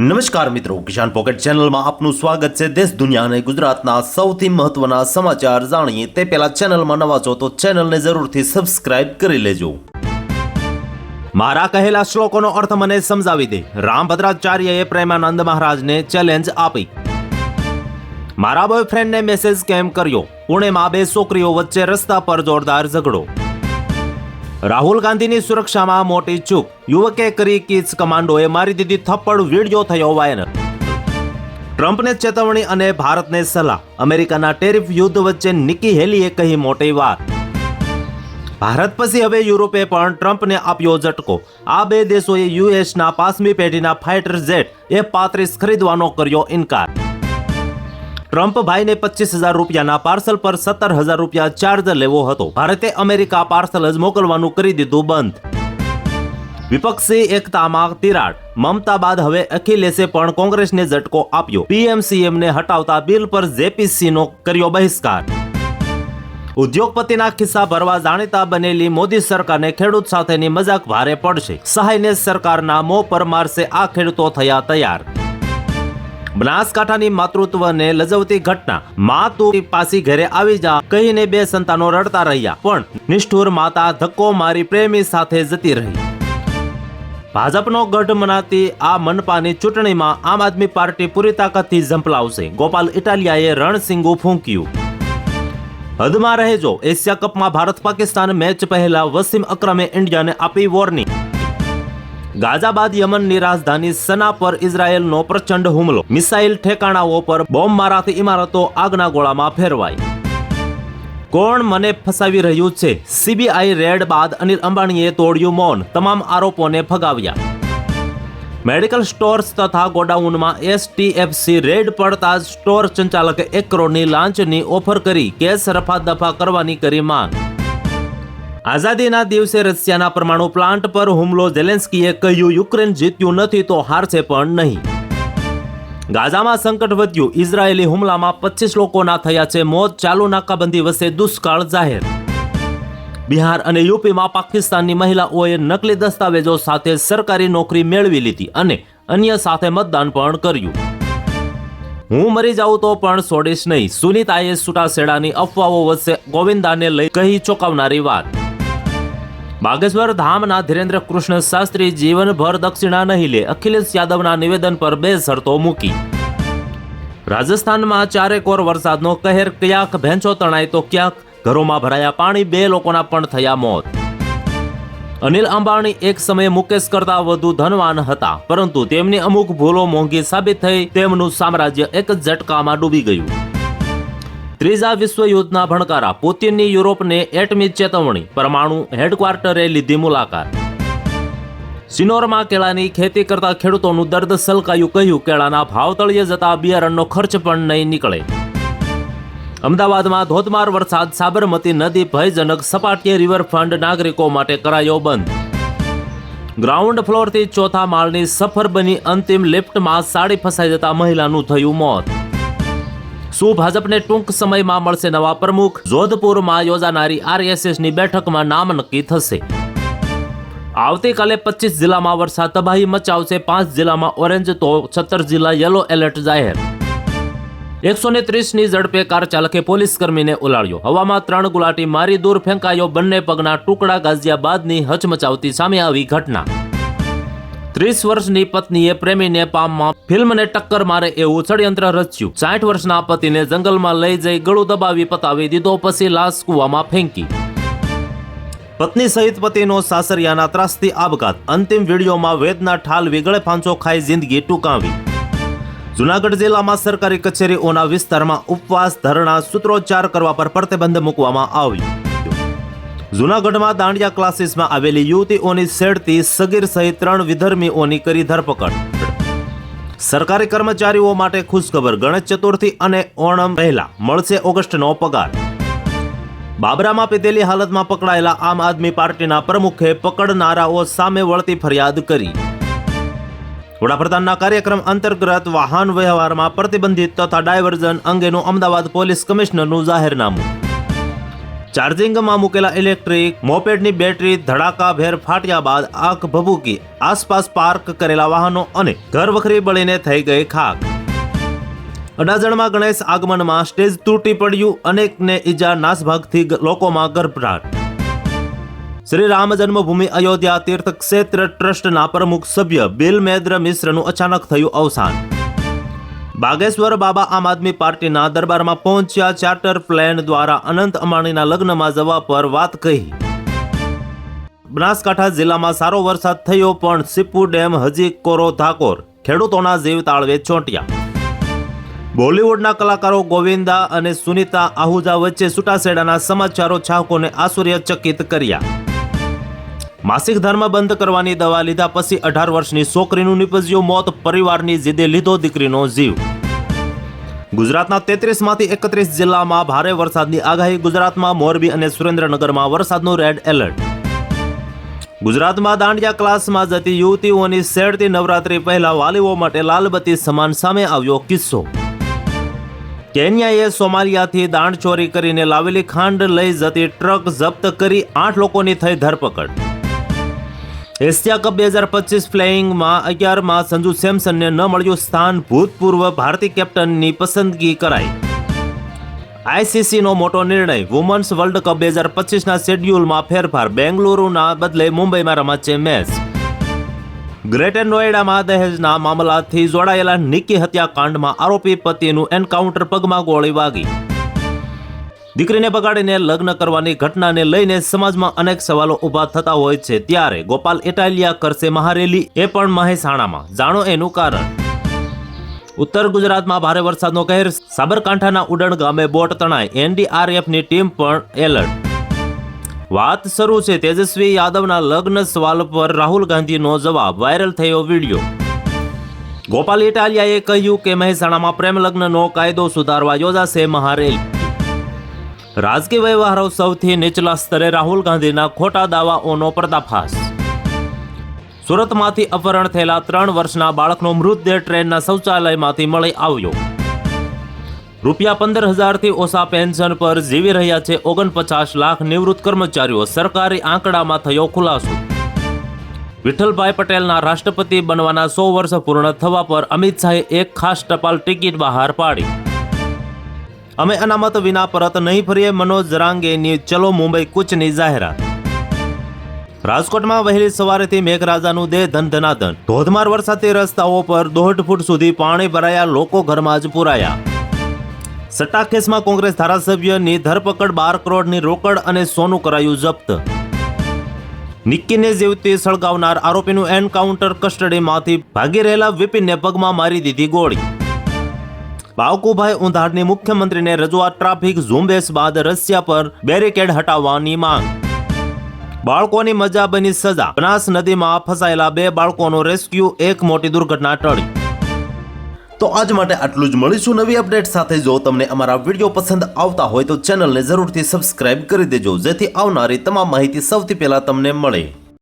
નમસ્કાર મિત્રો, કિસાન પોકેટ ચેનલમાં આપનું સ્વાગત છે. દેશ, દુનિયા અને ગુજરાતના સૌથી મહત્વના સમાચાર જાણીએ. તે પહેલા ચેનલમાં નવા છો તો ચેનલને જરૂરથી સબસ્ક્રાઇબ કરી લેજો. મારા કહેલા શ્લોકોનો અર્થ મને સમજાવી દે. રામભદ્રાચાર્યએ પ્રેમાનંદ મહારાજને ચેલેન્જ આપી. મારા બોયફ્રેન્ડને મેસેજ કેમ કર્યો? પુણેમાં બે છોકરીઓ વચ્ચે રસ્તા પર જોરદાર ઝઘડો. રાહુલ ગાંધીની સુરક્ષામાં મોટી ચૂક. યુવકે કરી કિડ્સ કમાન્ડોએ મારી દીધી થપ્પડ, વીડિયો થયો વાયરલ. ટ્રમ્પને ચેતવણી અને ભારતને સલાહ. અમેરિકાના ટેરિફ યુદ્ધ વચ્ચે નિકી હેલીએ કહી મોટી વાત. ભારત પછી હવે યુરોપે પણ ટ્રમ્પને આપ્યો ઝટકો. આ બે દેશોએ યુએસના પાંચમી પેઢીના ફાઇટર જેટ એ પાંત્રીસ ખરીદવાનો કર્યો ઇનકાર. ટ્રમ્પ ભાઈને પચીસ હજાર રૂપિયાના પાર્સલ પર સત્તર હજાર રૂપિયા ચાર્જ લેવો હતો. ભારતે અમેરિકા પાર્સલ જ મોકલવાનું કરી દીધું બંધ. વિપક્ષી એકતામાં તિરાડ. મમતા બાદ હવે અખિલેશે પણ કોંગ્રેસને ઝટકો આપ્યો. પીએમસીએમને હટાવતા બિલ પર જેપીસીનો કર્યો બહિષ્કાર. ઉદ્યોગપતિના ખિસ્સા ભરવા જાણીતા બનેલી મોદી સરકારને ખેડૂત સાથેની મજાક ભારે પડશે. સહાયને સરકારના મોં પર મારશે. આ ખેડૂતો થયા તૈયાર. બનાસકાંઠાની માતૃત્વને લજવતી ઘટના, મા તું પાસી ઘરે આવી જા, કહીને બે સંતાનો રડતા રહ્યા, પણ નિષ્ઠુર માતા ધક્કો મારી પ્રેમી સાથે જતી રહી. ભાજપનો ગઢ મનાતી આ મનપાની ચૂંટણીમાં આમ આદમી પાર્ટી પૂરી તાકાતથી ઝંપલાવશે. ગોપાલ ઇટાલિયાએ રણસિંગુ ફૂંક્યું. હદમાં રહેજો. એશિયા કપમાં ભારત પાકિસ્તાન મેચ પહેલા વસીમ અક્રમે ઇન્ડિયાને આપી વોર્નિંગ. ગાઝા બાદ યમનની રાજધાની સના પર ઇઝરાયેલનો પ્રચંડ હુમલો. મિસાઇલ ઠેકાણાઓ પર બોમ્બ મારાથી ઇમારતો આગના ગોળામાં ફેરવાઈ. કોણ મને ફસાવી રહ્યું છે? સીબીઆઈ રેડ બાદ અનિલ અંબાણીએ તોડ્યું મૌન. તમામ આરોપોને ફગાવ્યા. મેડિકલ સ્ટોર્સ તથા ગોડાઉનમાં એસટીએફસી રેડ પડતા સ્ટોર સંચાલકે એક કરોડની લાંચની ઓફર કરી. કેસ રફા દફા કરવાની કરી માંગ. આઝાદીના દિવસે રશિયાના પરમાણુ પ્લાન્ટ પર હુમલો, ઝેલેન્સ્કીએ કહ્યું, યુક્રેન જીત્યું નથી તો હારશે પણ નહીં. ગાઝામાં સંકટ વધ્યું. ઇઝરાયેલી હુમલામાં પચીસ લોકોના થયા છે મોત. ચાલુ નાકાબંધી વચ્ચે દુષ્કાળ જાહેર. બિહાર અને યુપીમાં પાકિસ્તાનની મહિલાઓએ નકલી દસ્તાવેજો સાથે સરકારી નોકરી મેળવી લીધી અને અન્ય સાથે મતદાન પણ કર્યું. હું મરી જાઉં તો પણ છોડીશ નહીં. સુનીતાએ છૂટાછેડાની અફવાઓ વચ્ચે ગોવિંદાને લઈ કહી ચોંકાવનારી વાત. બાગેશ્વર ધામના ધીરેન્દ્ર કૃષ્ણ શાસ્ત્રી જીવનભર દક્ષિણા નહીં લે અખિલેશ યાદવના નિવેદન પર બે શરતો મૂકી. રાજસ્થાનમાં ચારેકોર વરસાદનો કહેર ક્યાંક ભેંચો તણાય તો ક્યાંક ઘરોમાં ભરાયા પાણી, બે લોકોના પણ થયા મોત. અનિલ અંબાણી એક સમયે મુકેશ કરતા વધુ ધનવાન હતા, પરંતુ તેમની અમુક ભૂલો મોંઘી સાબિત થઈ તેમનું સામ્રાજ્ય એક ઝટકામાં ડૂબી ગયું. ત્રીજા વિશ્વયુદ્ધના ભણકારા પુતિનની યુરોપને એટમી ચેતવણી, પરમાણુ હેડક્વાર્ટરે લીધી મુલાકાત. સિનોરમાં કેળાની ખેતી કરતા ખેડૂતોનું દર્દ સલકાયું, કહ્યું, કેળાના ભાવ તળિયે જતા બિયારણનો ખર્ચ પણ નહીં નીકળે. અમદાવાદમાં ધોધમાર વરસાદ, સાબરમતી નદી ભયજનક, સપાટીએ રિવરફ્રન્ટ નાગરિકો માટે કરાયો બંધ. ગ્રાઉન્ડ ફ્લોરથી ચોથા માળની સફર બની અંતિમ લિફ્ટમાં સાડી ફસાઈ જતા મહિલાનું થયું મોત. શું ભાજપને ટૂંક સમયમાં મળશે નવા પ્રમુખ? જોધપુરમાં યોજાનારી આરએસએસની બેઠકમાં નામ નક્કી થશે. આવતીકાલે પચીસ જિલ્લામાં વરસાદ તબાહી મચાવશે, પાંચ જિલ્લામાં ઓરેન્જ, તો સત્તર જિલ્લા યલો એલર્ટ જાહેર. એકસો ને ત્રીસની ઝડપે કાર ચાલકે પોલીસ કર્મીને ઉલાળ્યો. હવામાં ત્રણ ગુલાટી મારી દૂર ફેંકાયો, બંને પગના ટુકડા ગાઝિયાબાદની હચમચાવતી સામે આવી ઘટના. ત્રીસ વર્ષની પત્નીએ પ્રેમીને પામમાં ફિલ્મને ટક્કર મારે એવું ષડયંત્ર રચ્યું. સાઠ વર્ષના પતિને જંગલમાં લઈ જઈ ગળું દબાવી પતાવી દીધો, પછી લાશ કૂવામાં ફેંકી. પત્ની સહિત પતિનો સાસરિયાના ત્રાસથી આપઘાત. અંતિમ વિડીયોમાં વેદના ઠાલવી ગળે ફાંસો ખાઈ જિંદગી ટૂંકાવી. જુનાગઢ જિલ્લામાં સરકારી કચેરીઓના વિસ્તારમાં ઉપવાસ ધરણા સૂત્રોચ્ચાર કરવા પર પ્રતિબંધ મૂકવામાં આવ્યો. જુનાગઢમાં દાંડિયા ક્લાસીસમાં આવેલી યુવતીઓની સેડતી સગીર સહિત ત્રણ વિધર્મીઓની કરી ધરપકડ. સરકારી કર્મચારીઓ માટે ખુશખબર, ગણેશ ચતુર્થી અને ઓણમ પહેલા, મળશે ઓગસ્ટનો પગાર. બાબરામાં પીધેલી હાલતમાં પકડાયેલા આમ આદમી પાર્ટીના પ્રમુખે પકડનારાઓ સામે વળતી ફરિયાદ કરી. વડાપ્રધાનના કાર્યક્રમ અંતર્ગત વાહન વ્યવહારમાં પ્રતિબંધિત તથા ડાયવર્ઝન અંગેનું અમદાવાદ પોલીસ કમિશનરનું જાહેરનામું. ચાર્જિંગમાં મૂકેલા ઇલેક્ટ્રિક મોપેડની બેટરી ધડાકાભેર ફાટ્યા બાદ આગ ભભૂકી આસપાસ પાર્ક કરેલા વાહનો અને ઘર વખરી બળીને થઈ ગઈ ખાક. અડાજણમાં ગણેશ આગમનમાં સ્ટેજ તૂટી પડ્યું, અનેકને ઈજા નાસભાગથી લોકોમાં ગર્ભરાટ શ્રી રામ જન્મભૂમિ અયોધ્યા તીર્થ ક્ષેત્ર ટ્રસ્ટના પ્રમુખ સભ્ય બિલ મેદ્ર મિશ્રનું અચાનક થયું અવસાન. બાગેશ્વર બાબા આમ આદમી પાર્ટીના દરબારમાં પહોંચ્યા ચાર્ટર પ્લેન દ્વારા અનંત અંબાણીના લગ્નમાં જવા પર વાત કહી. બનાસકાંઠા જિલ્લામાં સારો વરસાદ થયો પણ સિપ્પુ ડેમ હજી કોરો ધાકોર. ખેડૂતોના જીવ તાળવે ચોંટ્યા. બોલિવૂડના કલાકારો ગોવિંદા અને સુનીતા આહુજા વચ્ચે છૂટાછેડાના સમાચારો ચાહકોને આશ્ચર્યચકિત કર્યા. માસિક ધર્મ બંધ કરવાની દવા લીધા પછી અઢાર વર્ષની છોકરીનું નિપજ્યું મોત, પરિવારની જીદે લીધો દીકરીનો જીવ. ગુજરાતના તેત્રીસમાંથી એકત્રીસ જિલ્લામાં ભારે વરસાદની આગાહી, ગુજરાતમાં મોરબી અને સુરેન્દ્રનગરમાં વરસાદનું રેડ એલર્ટ ગુજરાતમાં દાંડિયા ક્લાસમાં જતી યુવતીઓની શેરતી નવરાત્રી પહેલા વાલીઓ માટે લાલબત્તી સમાન સામે આવ્યો કિસ્સો. કેન્યાએ સોમાલિયાથી દાંડચોરી કરીને લાવેલી ખાંડ લઈ જતી ટ્રક જપ્ત કરી આઠ લોકોની થઈ ધરપકડ. એશિયા કપ બે હજાર પચીસ ફ્લાઇંગમાં અગિયારમાં સંજુ સેમસનને ન મળ્યું સ્થાન, ભૂતપૂર્વ ભારતીય કેપ્ટનની પસંદગી કરાઈ. આઈસીસીનો મોટો નિર્ણય, વુમન્સ વર્લ્ડ કપ બે હજાર પચીસના શેડ્યુલમાં ફેરફાર, બેંગલુરુના બદલે મુંબઈમાં રમાશે મેચ. ગ્રેટર નોએડામાં દહેજના મામલાથી જોડાયેલા નિકી હત્યાકાંડમાં આરોપી પતિનું એન્કાઉન્ટર પગમાં ગોળી વાગી. દીકરીને બગાડીને લગ્ન કરવાની ઘટનાને લઈને સમાજમાં અનેક સવાલો ઊભા થતા હોય છે. ત્યારે ગોપાલ ઇટાલિયા કરશે મહારેલી, એ પણ મહેસાણામાં. જાણો એનું કારણ. ઉત્તર ગુજરાતમાં ભારે વરસાદનો કહેર. સાબરકાંઠાના ઉડણ ગામે બોટ તણાઈ એનડીઆરએફની ટીમ પણ એલર્ટ. વાત શરૂ છે તેજસ્વી યાદવના લગ્ન સવાલ પર. રાહુલ ગાંધીનો જવાબ. વાયરલ થયો વીડિયો. ગોપાલ ઇટાલિયાએ કહ્યું કે મહેસાણામાં પ્રેમ લગ્નનો કાયદો સુધારવા યોજાશે મહારેલી. રાજકીય વ્યવહારો સૌથી નીચલા સ્તરે રાહુલ ગાંધીના ખોટા દાવાઓનો પર્દાફાશ. સુરતમાંથી અપહરણ થયેલા ત્રણ વર્ષના બાળકનો મૃતદેહ ટ્રેનના શૌચાલયમાંથી મળી આવ્યો. રૂપિયા પંદર હજારથી ઓછા પેન્શન પર જીવી રહ્યા છે ઓગણપચાસ લાખ નિવૃત્ત કર્મચારીઓ. સરકારી આંકડામાં થયો ખુલાસો. વિઠ્ઠલભાઈ પટેલના રાષ્ટ્રપતિ બનવાના સો વર્ષ પૂર્ણ થવા પર અમિત શાહે એક ખાસ ટપાલ ટિકિટ બહાર પાડી. અમે અનામત વિના પરત નહીં ફરીએ. મનોજ જરાંગેની ચલો મુંબઈ કૂચની જાહેરાત. રાજકોટમાં વહેલી સવારેથી મેઘરાજાનું દેહ ધન ધનાધન ધોધમાર વરસાદથી રસ્તાઓ પર દોઢ ફૂટ સુધી પાણી ભરાયા. લોકો ઘરમાં જ પુરાયા. સટ્ટા કેસમાં કોંગ્રેસ ધારાસભ્યની ધરપકડ, બાર કરોડની રોકડ અને સોનું કરાયું જપ્ત. નિક્કીને જીવતી સળગાવનાર આરોપીનું એન્કાઉન્ટર કસ્ટડીમાંથી ભાગી રહેલા વિપિનને પગમાં મારી દીધી ગોળી. બાવકુભાઈ ઉંધારની મુખ્યમંત્રીને રજૂઆત ટ્રાફિક ઝુંબેશ બાદ રશિયા પર બેરિકેડ હટાવવાની માંગ. બાળકોની મજા બની સજા. બનાસ નદીમાં ફસાયેલા બે બાળકોનો રેસ્ક્યુ, એક મોટી દુર્ઘટના ટળી. તો આજ માટે આટલું જ મળીશું નવી અપડેટ સાથે. જો તમને અમારા વીડિયો પસંદ આવતા હોય તો ચેનલને જરૂરથી સબસ્ક્રાઇબ કરી દેજો. જેથી આવનારી તમામ માહિતી સૌથી પહેલાં તમને મળે.